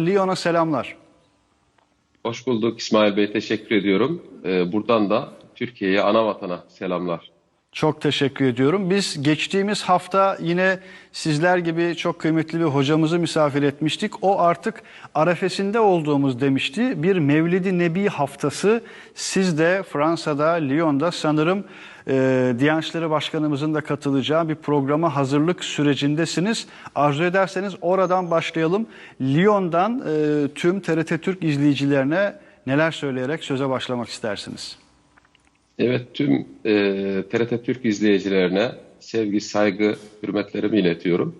Lyon'a selamlar. Hoş bulduk İsmail Bey, teşekkür ediyorum. Ee, buradan da Türkiye'ye, ana vatana selamlar. Çok teşekkür ediyorum. Biz geçtiğimiz hafta yine sizler gibi çok kıymetli bir hocamızı misafir etmiştik. O artık arefesinde olduğumuz demişti. Bir Mevlidi Nebi haftası. Siz de Fransa'da, Lyon'da sanırım e, Diyanet Başkanımızın da katılacağı bir programa hazırlık sürecindesiniz. Arzu ederseniz oradan başlayalım. Lyon'dan e, tüm TRT Türk izleyicilerine neler söyleyerek söze başlamak istersiniz? Evet, tüm e, TRT Türk izleyicilerine sevgi, saygı, hürmetlerimi iletiyorum.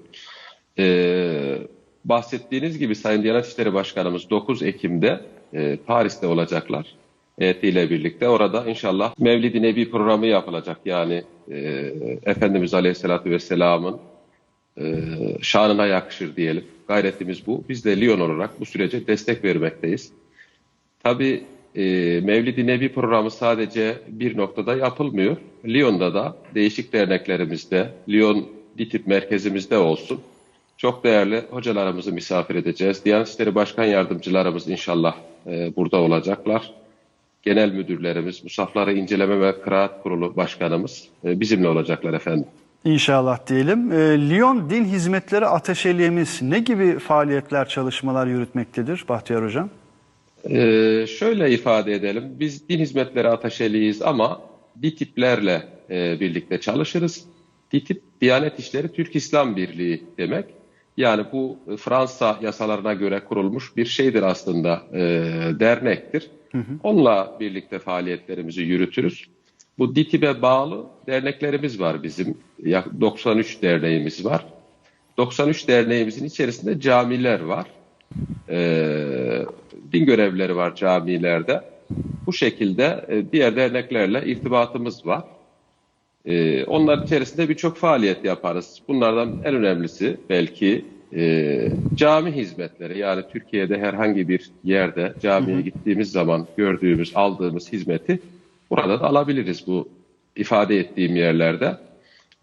E, bahsettiğiniz gibi Sayın Diyanet İşleri Başkanımız 9 Ekim'de e, Paris'te olacaklar. ile birlikte orada inşallah Mevlid-i Nebi programı yapılacak. Yani e, Efendimiz Aleyhisselatü Vesselam'ın e, şanına yakışır diyelim. Gayretimiz bu. Biz de Lyon olarak bu sürece destek vermekteyiz. Tabii e, Mevlid-i Nebi programı sadece bir noktada yapılmıyor. Lyon'da da değişik derneklerimizde, Lyon DİTİP merkezimizde olsun. Çok değerli hocalarımızı misafir edeceğiz. Diyanet İşleri Başkan Yardımcılarımız inşallah e, burada olacaklar. Genel müdürlerimiz, Musafları İnceleme ve Kıraat Kurulu Başkanımız e, bizimle olacaklar efendim. İnşallah diyelim. E, Lyon Din Hizmetleri Ateşeliğimiz ne gibi faaliyetler, çalışmalar yürütmektedir Bahtiyar Hocam? Ee, şöyle ifade edelim. Biz din hizmetleri ateşeliyiz ama DİTİP'lerle e, birlikte çalışırız. DİTİP, Diyanet İşleri Türk İslam Birliği demek. Yani bu Fransa yasalarına göre kurulmuş bir şeydir aslında, e, dernektir. Hı hı. Onunla birlikte faaliyetlerimizi yürütürüz. Bu DİTİP'e bağlı derneklerimiz var bizim. 93 derneğimiz var. 93 derneğimizin içerisinde camiler var e, din görevlileri var camilerde. Bu şekilde e, diğer derneklerle irtibatımız var. E, onlar içerisinde birçok faaliyet yaparız. Bunlardan en önemlisi belki e, cami hizmetleri. Yani Türkiye'de herhangi bir yerde camiye gittiğimiz zaman gördüğümüz, aldığımız hizmeti burada da alabiliriz bu ifade ettiğim yerlerde.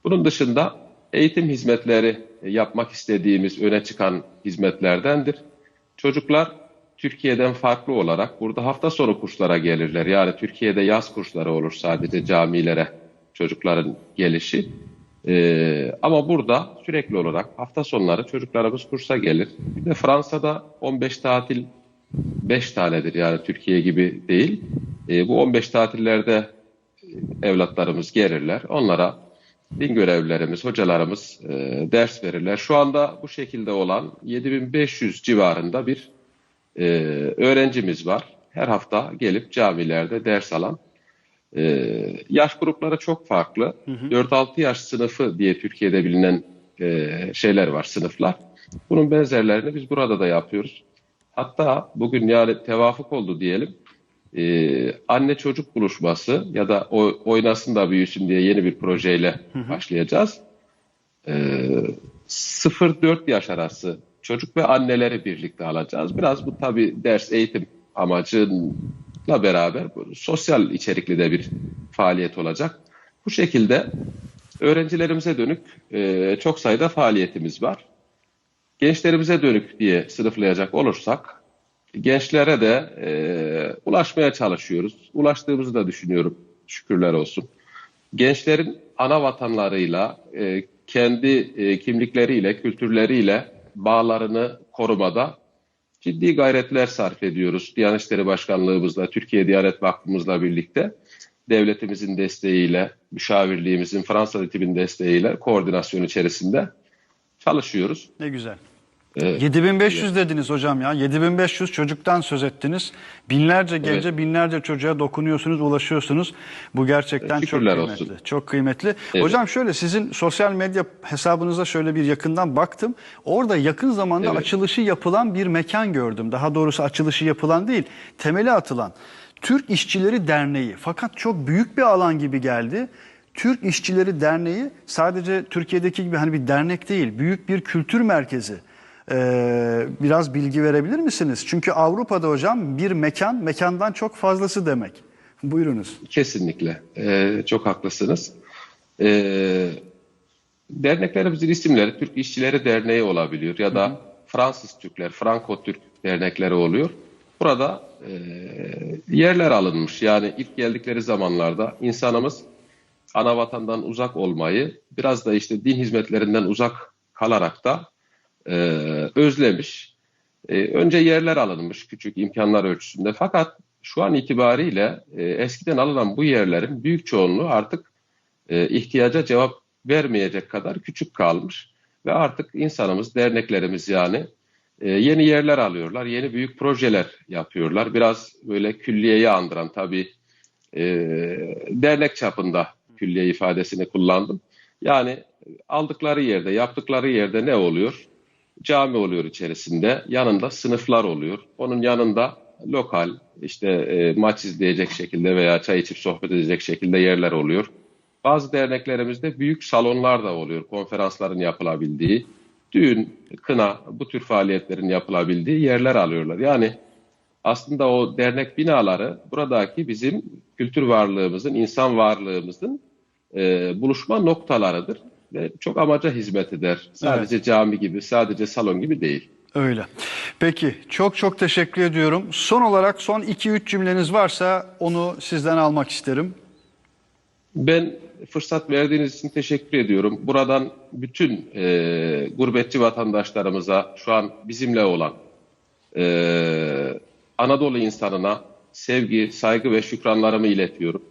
Bunun dışında eğitim hizmetleri yapmak istediğimiz öne çıkan hizmetlerdendir. Çocuklar Türkiye'den farklı olarak burada hafta sonu kurslara gelirler. Yani Türkiye'de yaz kursları olur sadece camilere çocukların gelişi. Ee, ama burada sürekli olarak hafta sonları çocuklarımız kursa gelir. Bir de Fransa'da 15 tatil 5 tanedir yani Türkiye gibi değil. Ee, bu 15 tatillerde evlatlarımız gelirler. Onlara din görevlilerimiz, hocalarımız e, ders verirler. Şu anda bu şekilde olan 7500 civarında bir e, öğrencimiz var. Her hafta gelip camilerde ders alan. E, yaş grupları çok farklı. 4-6 yaş sınıfı diye Türkiye'de bilinen e, şeyler var, sınıflar. Bunun benzerlerini biz burada da yapıyoruz. Hatta bugün yani tevafuk oldu diyelim e, anne çocuk buluşması ya da o, oynasın da büyüsün diye yeni bir projeyle hı hı. başlayacağız. Ee, 0-4 yaş arası çocuk ve anneleri birlikte alacağız. Biraz bu tabi ders eğitim amacıyla beraber sosyal içerikli de bir faaliyet olacak. Bu şekilde öğrencilerimize dönük e, çok sayıda faaliyetimiz var. Gençlerimize dönük diye sınıflayacak olursak gençlere de e, ulaşmaya çalışıyoruz. Ulaştığımızı da düşünüyorum. Şükürler olsun. Gençlerin ana vatanlarıyla, e, kendi e, kimlikleriyle, kültürleriyle bağlarını korumada ciddi gayretler sarf ediyoruz. Diyanet İşleri Başkanlığımızla, Türkiye Diyanet Vakfımızla birlikte devletimizin desteğiyle, müşavirliğimizin Fransa ekibinin desteğiyle koordinasyon içerisinde çalışıyoruz. Ne güzel. 7500 dediniz hocam ya. 7500 çocuktan söz ettiniz. Binlerce gence, evet. binlerce çocuğa dokunuyorsunuz, ulaşıyorsunuz. Bu gerçekten çok kıymetli. Olsun. Çok kıymetli. Evet. Hocam şöyle sizin sosyal medya hesabınıza şöyle bir yakından baktım. Orada yakın zamanda evet. açılışı yapılan bir mekan gördüm. Daha doğrusu açılışı yapılan değil, temeli atılan. Türk İşçileri Derneği. Fakat çok büyük bir alan gibi geldi. Türk İşçileri Derneği sadece Türkiye'deki gibi hani bir dernek değil, büyük bir kültür merkezi. Ee, biraz bilgi verebilir misiniz? Çünkü Avrupa'da hocam bir mekan, mekandan çok fazlası demek. Buyurunuz. Kesinlikle. Ee, çok haklısınız. Ee, derneklerimizin isimleri Türk İşçileri Derneği olabiliyor ya da hı hı. Fransız Türkler, Franco Türk dernekleri oluyor. Burada e, yerler alınmış. Yani ilk geldikleri zamanlarda insanımız ana vatandan uzak olmayı biraz da işte din hizmetlerinden uzak kalarak da e, özlemiş. E, önce yerler alınmış küçük imkanlar ölçüsünde. Fakat şu an itibariyle e, eskiden alınan bu yerlerin büyük çoğunluğu artık e, ihtiyaca cevap vermeyecek kadar küçük kalmış. Ve artık insanımız, derneklerimiz yani e, yeni yerler alıyorlar, yeni büyük projeler yapıyorlar. Biraz böyle külliyeyi andıran tabii e, dernek çapında külliye ifadesini kullandım. Yani aldıkları yerde, yaptıkları yerde ne oluyor? Cami oluyor içerisinde, yanında sınıflar oluyor. Onun yanında lokal, işte e, maç izleyecek şekilde veya çay içip sohbet edecek şekilde yerler oluyor. Bazı derneklerimizde büyük salonlar da oluyor, konferansların yapılabildiği, düğün, kına, bu tür faaliyetlerin yapılabildiği yerler alıyorlar. Yani aslında o dernek binaları buradaki bizim kültür varlığımızın, insan varlığımızın e, buluşma noktalarıdır ve çok amaca hizmet eder. Sadece cami gibi, sadece salon gibi değil. Öyle. Peki çok çok teşekkür ediyorum. Son olarak son 2-3 cümleniz varsa onu sizden almak isterim. Ben fırsat verdiğiniz için teşekkür ediyorum. Buradan bütün e, gurbetçi vatandaşlarımıza şu an bizimle olan e, Anadolu insanına sevgi, saygı ve şükranlarımı iletiyorum.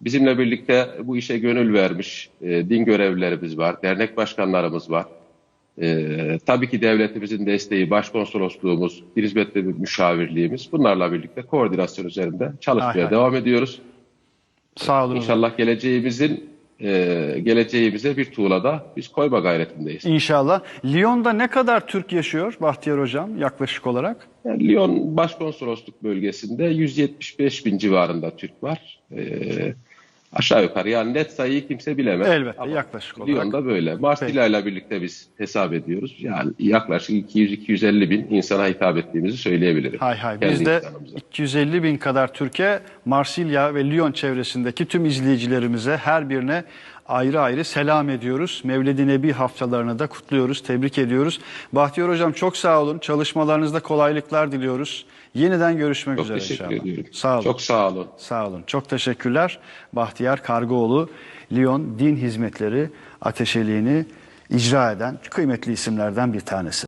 Bizimle birlikte bu işe gönül vermiş e, din görevlilerimiz var, dernek başkanlarımız var. E, tabii ki devletimizin desteği, başkonsolosluğumuz, bir hizmetli müşavirliğimiz bunlarla birlikte koordinasyon üzerinde çalışmaya hay. devam ediyoruz. Sağ olun. İnşallah geleceğimizin e, geleceğimize bir tuğlada biz koyma gayretindeyiz. İnşallah. Lyon'da ne kadar Türk yaşıyor Bahtiyar Hocam yaklaşık olarak? Yani Lyon Başkonsolosluk bölgesinde 175 bin civarında Türk var. E, aşağı yukarı yani net sayıyı kimse bilemez. Elbette, Ama yaklaşık olarak. Lyon'da böyle. Marsilya ile birlikte biz hesap ediyoruz. Yani yaklaşık 200-250 bin insana hitap ettiğimizi söyleyebilirim. Hay hay. Kendi Biz de insanımıza. 250 bin kadar Türkiye, Marsilya ve Lyon çevresindeki tüm izleyicilerimize her birine ayrı ayrı selam ediyoruz. Mevlid-i Nebi haftalarını da kutluyoruz, tebrik ediyoruz. Bahtiyar Hocam çok sağ olun. Çalışmalarınızda kolaylıklar diliyoruz. Yeniden görüşmek Çok üzere teşekkür inşallah. ediyorum. Sağ olun. Çok sağ olun. Sağ olun. Çok teşekkürler. Bahtiyar Kargoğlu, Lyon Din Hizmetleri Ateşeliğini icra eden kıymetli isimlerden bir tanesi.